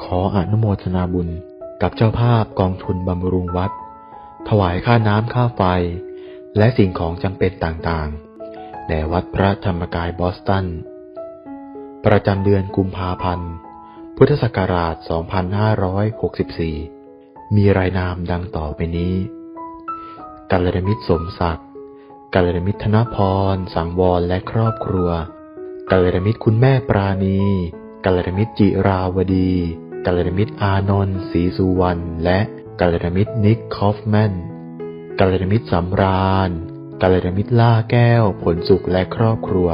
ขออนุโมทนาบุญกับเจ้าภาพกองทุนบำรุงวัด ถวายค่าน้ำค่าไฟ และสิ่งของจำเป็นต่างๆแด่วัดพระธรรมกายบอสตัน ประจำเดือนกุมภาพันธ์ พุทธศักราช 2564 มีรายนามดังต่อไปนี้กัลยาณมิตรสมศักดิ์กัลยาณมิตรธนพร สังวรและครอบครัวกัลยาณมิตรคุณแม่ปราณี กัลยาณมิตรจิราวดีกัลยาณมิตรอานนท์ศรีสุวรรณและกัลยาณมิตรนิกคอฟแมนกัลยาณมิตรสำราญกัลยาณมิตรล่าแก้ว ผลสุขและครอบครัว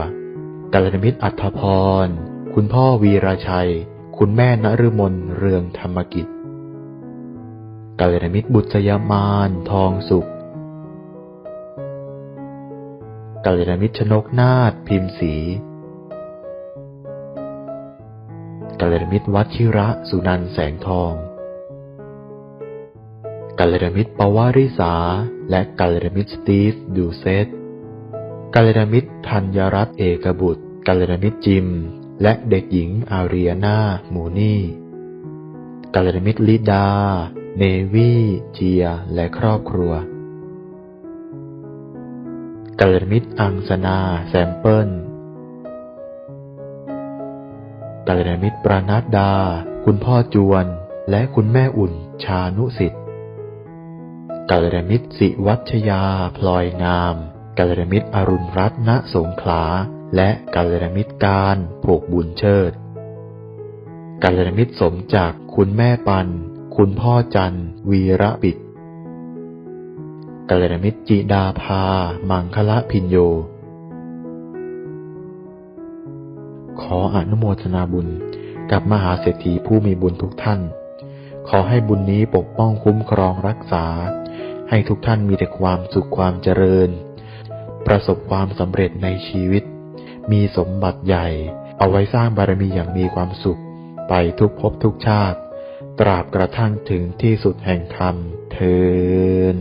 กัลยาณมิตรอัธพร คุณพ่อวีราชัย คุณแม่นฤมลเรืองธรรมกิจกัลยาณมิตรบุตรยมานทองสุขกัลยาณมิตรชนกนาฏพิมพ์สี กัลยาณมิตรวัชิระสุนันแสงทอง กัลยาณมิตรปวาริสา และกัลยาณมิตรสตีฟดูเซตกัลยาณมิตรธัญรัตน์เอกบุตรกัลยาณมิตรจิม และเด็กหญิงอารียนามูนี่กัลยาณมิตรลิดา เนวีเจีย และครอบครัวกัลยาณมิตรอังสนา แซมเปิล กัลยาณมิตรปรานัดดา คุณพ่อจวน และคุณแม่อุ่นชานุสิทธิ์กัลยาณมิตรสิวัชยา พลอยงามกัลยาณมิตรอรุณรัตนสงขลา และกัลยาณมิตรการผูกบุญเชิดกัลยาณมิตรสมจักคุณแม่ปัน คุณพ่อจันวีระบิดกัลยาณมิตรจิดาภา มังคละพินโย ขออนุโมทนาบุญกับมหาเศรษฐีผู้มีบุญทุกท่าน ขอให้บุญนี้ปกป้องคุ้มครองรักษา ให้ทุกท่านมีแต่ความสุขความเจริญ ประสบความสำเร็จในชีวิต มีสมบัติใหญ่ เอาไว้สร้างบารมีอย่างมีความสุข ไปทุกภพทุกชาติ ตราบกระทั่งถึงที่สุดแห่งธรรมเทิน